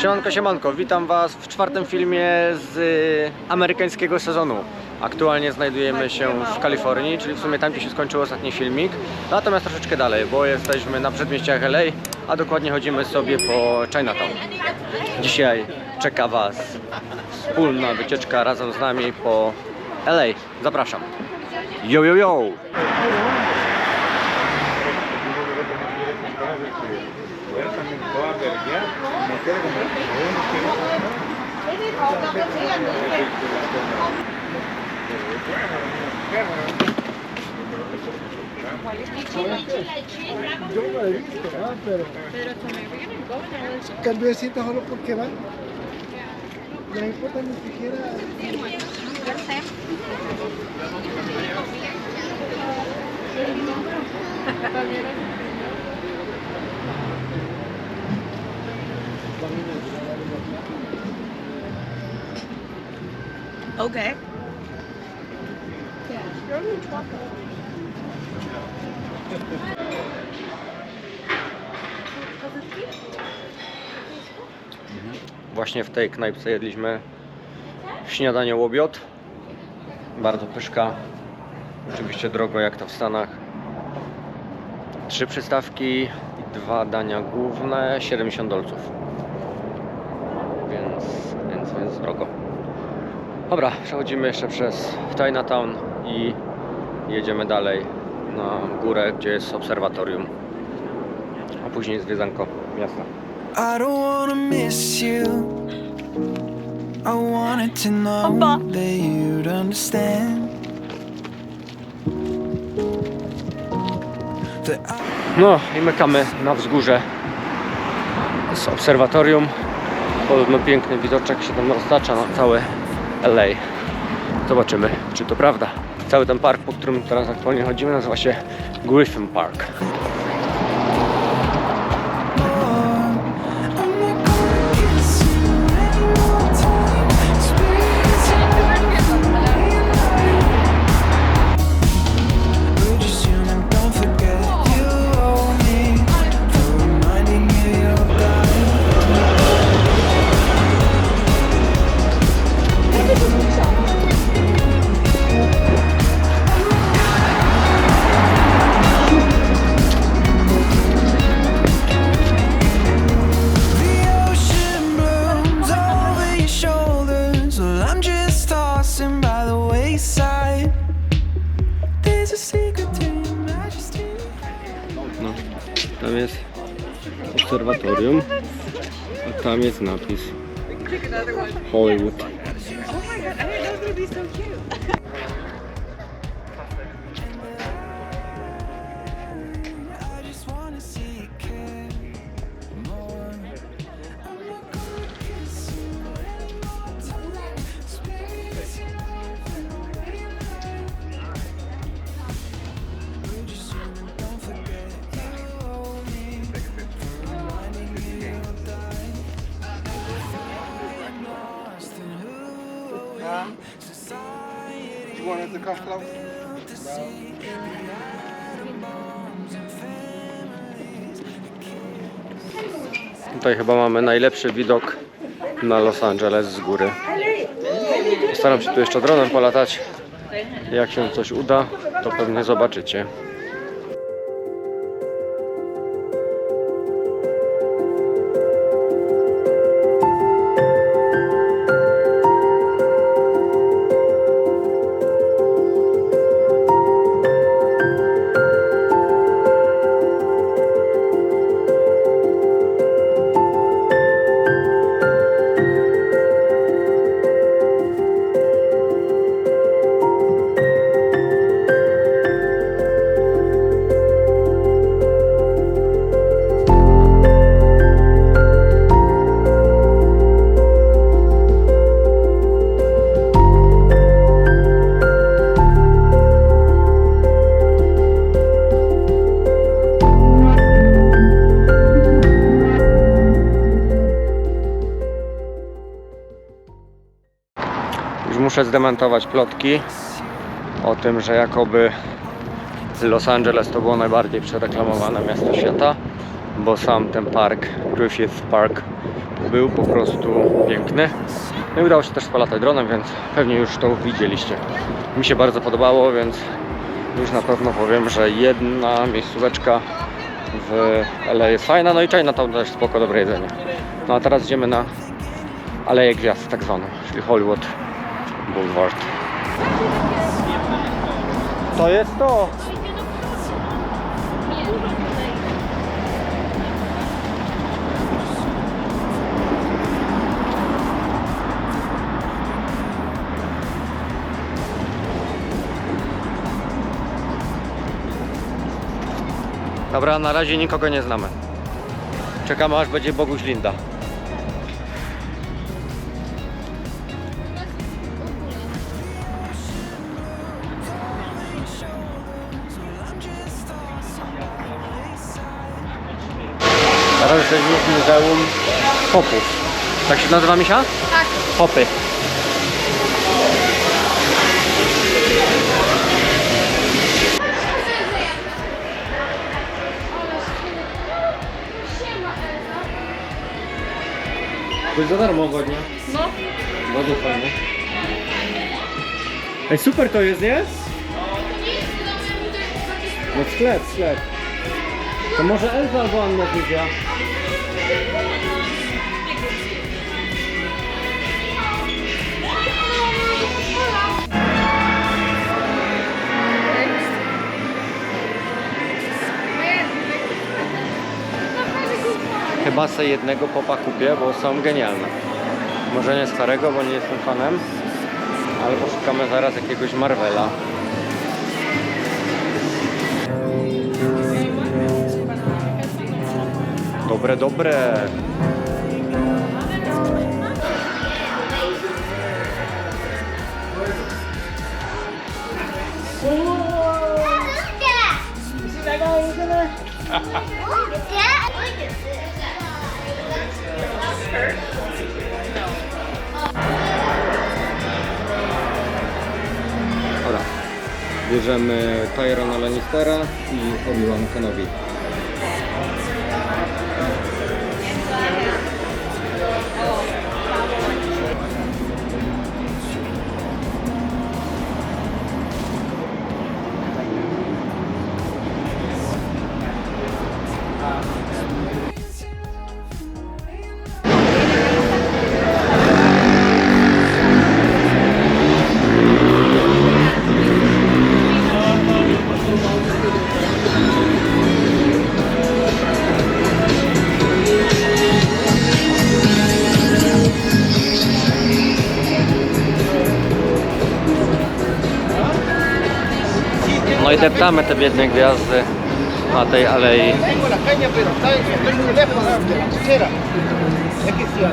Siemanko, siemanko, witam Was w czwartym filmie z y, amerykańskiego sezonu. Aktualnie znajdujemy się w Kalifornii, czyli w sumie tam, gdzie się skończył ostatni filmik. Natomiast troszeczkę dalej, bo jesteśmy na przedmieściach LA, a dokładnie chodzimy sobie po Chinatown. Dzisiaj czeka Was wspólna wycieczka razem z nami po LA. Zapraszam. Yo, yo, yo! Yo no he visto, ¿verdad? Pero cambio de cita solo porque van. No importa ni siquiera. Okay. Właśnie w tej knajpce jedliśmy śniadanie łobiot. Bardzo pyszka. Oczywiście drogo jak to w Stanach. Trzy przystawki dwa dania główne, 70 dolców. Więc, więc, więc drogo. Dobra, przechodzimy jeszcze przez Chinatown i jedziemy dalej na górę, gdzie jest obserwatorium. A później zwiedzanko miasta. I don't wanna miss you. I wanted to know Papa. that you'd understand. That I No i mykamy na wzgórze z obserwatorium. Podobno piękny widoczek się tam roztacza na całe LA. Zobaczymy, czy to prawda. Cały ten park, po którym teraz aktualnie chodzimy, nazywa się Griffin Park. No, tam jest obserwatorium, a tam jest napis Hollywood. Families. Tutaj chyba mamy najlepszy widok na Los Angeles z góry. Staram się tu jeszcze dronem polatać. Jak się coś uda, to pewnie zobaczycie. Muszę zdementować plotki o tym, że jakoby Los Angeles to było najbardziej przereklamowane miasto świata, bo sam ten park, Griffith Park, był po prostu piękny. No i udało się też polatać dronem, więc pewnie już to widzieliście. Mi się bardzo podobało, więc już na pewno powiem, że jedna miejscóweczka w LA jest fajna, no i Chinatown też spoko, dobre jedzenie. No a teraz idziemy na Aleję Gwiazd tak zwaną, czyli Hollywood Boulevard. To jest to! Dobra, na razie nikogo nie znamy. Czekamy aż będzie Boguś Linda. Muzeum Popów. Tak się nazywa Misia? Tak. Popy. To jest za darmo ładnie. No. Bardzo fajnie. Ej, super to jest, nie? No sklep, sklep. To może Elza albo Anna Zuzia. Chyba se jednego popa kupię, bo są genialne. Może nie starego, bo nie jestem fanem, ale poszukamy zaraz jakiegoś Marvela. Dobre, dobre. Dobra. Bierzemy Tyrona Lannistera i Obi-Wan Kenobi. Deptamy te biedne gwiazdy na tej alei.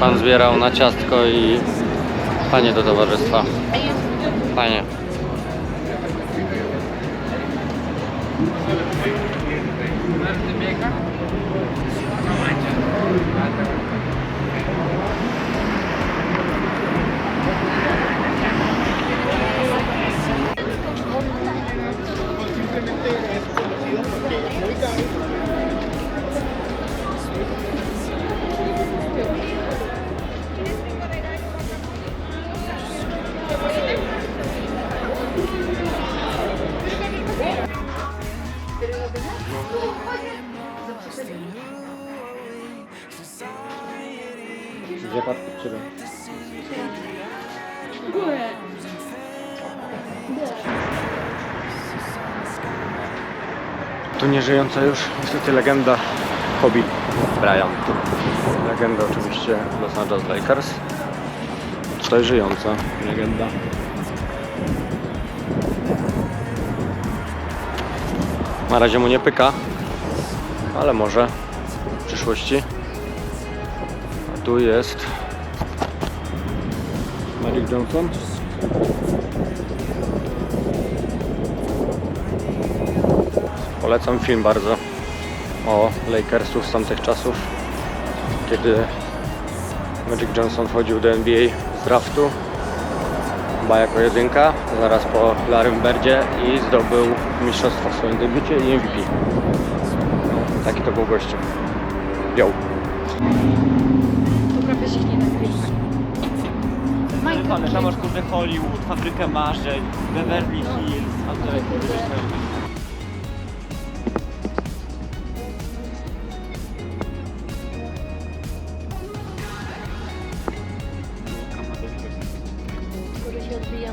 Pan zbierał na ciastko i panie do towarzystwa. Panie. Górę. Tu nieżyjąca już niestety legenda Kobe Bryant. Legenda oczywiście Los Angeles Lakers. Tutaj żyjąca legenda. Na razie mu nie pyka, ale może w przyszłości. A tu jest Magic Johnson. Polecam film bardzo o Lakersów z tamtych czasów, kiedy Magic Johnson wchodził do NBA z draftu, chyba jako jedynka, zaraz po Larrym Birdzie i zdobył mistrzostwo w swoim debiucie i MVP. Taki to był gościu. Yo. Tam masz kurde Hollywood, Fabrykę Marzeń, Beverly Hills, a kurde który się odbija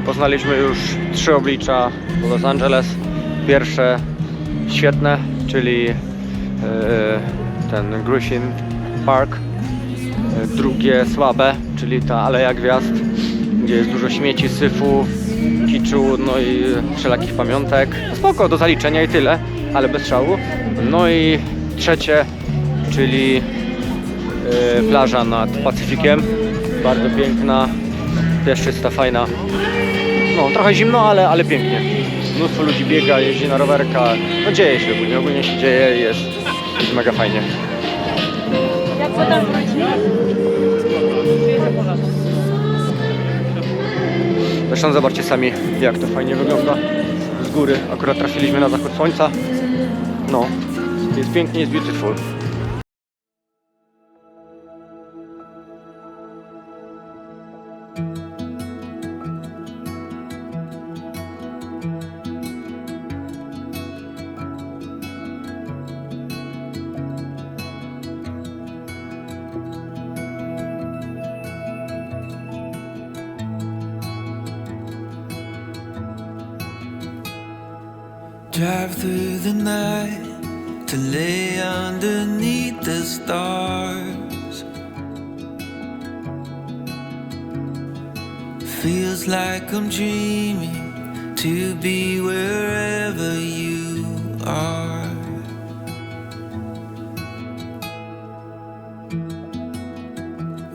poznaliśmy już trzy oblicza Los Angeles. Pierwsze świetne, czyli e, ten Griffin Park. E, Drugie słabe, czyli ta Aleja Gwiazd, gdzie jest dużo śmieci, syfu, kiczu, no i wszelakich pamiątek. Spoko, do zaliczenia i tyle, ale bez szału. No i trzecie, czyli e, plaża nad Pacyfikiem. Bardzo piękna, też czysta, fajna. No, trochę zimno, ale, ale pięknie. Mnóstwo ludzi biega, jeździ na rowerkach. No dzieje się ogólnie, ogólnie się dzieje, jest, jest mega fajnie. Jak potem? Zresztą zobaczcie sami, jak to fajnie wygląda z góry. Akurat trafiliśmy na zachód słońca. No, jest pięknie, jest beautiful. Drive through the night to lay underneath the stars. Feels like I'm dreaming to be wherever you are.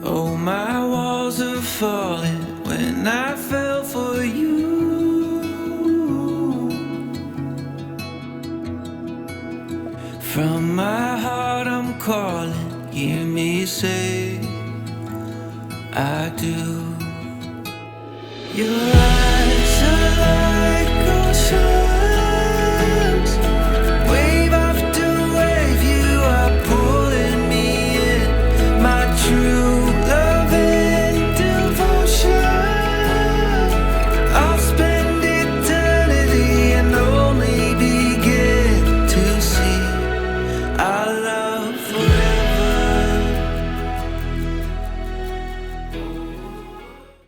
Oh, my walls are falling when I fell From my heart, I'm calling. Hear me say, I do. Your